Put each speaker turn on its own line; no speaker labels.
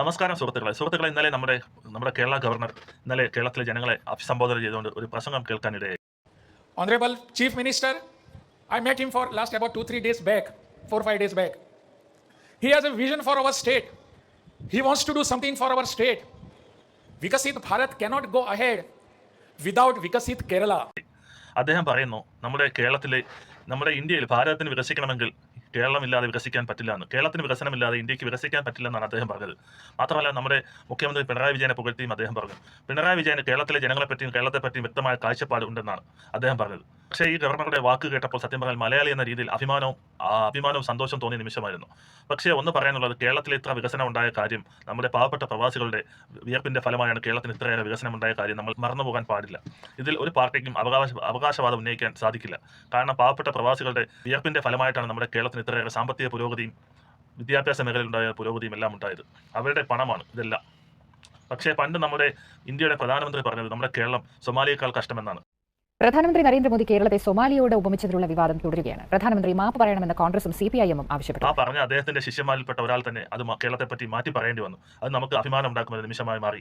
നമസ്കാരം സുഹൃത്തുക്കളെ സുഹൃത്തുക്കളെ ഇന്നലെ നമ്മുടെ നമ്മുടെ കേരള ഗവർണർ ഇന്നലെ കേരളത്തിലെ ജനങ്ങളെ അഭിസംബോധന ചെയ്തുകൊണ്ട് ഒരു പ്രസംഗം കേൾക്കാനിടയായി
Honorable Chief Minister, I met him for last about two, three days back, four, five days back. He has a vision for our state. He wants to do something for our state. Vikasit Bharat cannot go ahead without Vikasit Kerala.
അദ്ദേഹം പറയുന്നു നമ്മുടെ കേരളത്തിലെ നമ്മുടെ ഇന്ത്യയിൽ ഭാരതത്തിന് വികസിക്കണമെങ്കിൽ കേരളമില്ലാതെ വികസിക്കാൻ പറ്റില്ല എന്ന് കേരളത്തിന് വികസനമില്ലാതെ ഇന്ത്യയ്ക്ക് വികസിക്കാൻ പറ്റില്ലെന്നാണ് അദ്ദേഹം പറഞ്ഞത്. മാത്രമല്ല നമ്മുടെ മുഖ്യമന്ത്രി പിണറായി വിജയനെ പുകഴ്ത്തിയും അദ്ദേഹം പറഞ്ഞു. പിണറായി വിജയന് കേരളത്തിലെ ജനങ്ങളെപ്പറ്റിയും കേരളത്തെപ്പറ്റിയും വ്യക്തമായ കാഴ്ചപ്പാട് ഉണ്ടെന്നാണ് അദ്ദേഹം പറഞ്ഞത്. പക്ഷേ ഈ ഗവർണറുടെ വാക്ക് കേട്ടപ്പോൾ സത്യം പറഞ്ഞാൽ മലയാളി എന്ന രീതിയിൽ അഭിമാനവും അഭിമാനവും സന്തോഷം തോന്നിയ നിമിഷമായിരുന്നു. പക്ഷേ ഒന്ന് പറയാനുള്ളത് കേരളത്തിൽ ഇത്ര വികസനം ഉണ്ടായ കാര്യം നമ്മുടെ പാവപ്പെട്ട പ്രവാസികളുടെ വിയർപ്പിന്റെ ഫലമായാണ് കേരളത്തിന് ഇത്രയേറെ വികസനം ഉണ്ടായ കാര്യം നമ്മൾ മറന്നുപോകാൻ പാടില്ല. ഇതിൽ ഒരു പാർട്ടിക്കും അവകാശ അവകാശവാദം ഉന്നയിക്കാൻ സാധിക്കില്ല. കാരണം പാവപ്പെട്ട പ്രവാസികളുടെ വിയർപ്പിന്റെ ഫലമായിട്ടാണ് നമ്മുടെ കേരളത്തിന് ഇത്രയേറെ സാമ്പത്തിക പുരോഗതിയും വിദ്യാഭ്യാസ മേഖലയിലുണ്ടായ പുരോഗതിയും എല്ലാം ഉണ്ടായത്. അവരുടെ പണമാണ് ഇതെല്ലാം. പക്ഷേ പണ്ട് നമ്മുടെ ഇന്ത്യയുടെ പ്രധാനമന്ത്രി പറഞ്ഞത് നമ്മുടെ കേരളം സൊമാലിയേക്കാൾ കഷ്ടമെന്നാണ്.
പ്രധാനമന്ത്രി നരേന്ദ്രമോദി കേരളത്തെ സൊമാലിയോട് ഉപമിച്ചതിലുള്ള വിവാദം തുടരുകയാണ്. പ്രധാനമന്ത്രി മാപ്പ് പറയണമെന്ന് കോൺഗ്രസും സി പി ഐ എമ്മും ആവശ്യപ്പെട്ടു.
ആ പറഞ്ഞ അദ്ദേഹത്തിന്റെ ശിഷ്യമാരിൽപ്പെട്ട ഒരാൾ തന്നെ അത് കേരളത്തെ പറ്റി മാറ്റി പറയേണ്ടി വന്നു. അത് നമുക്ക് അഭിമാനം ഉണ്ടാക്കുന്ന നിമിഷമായി മാറി.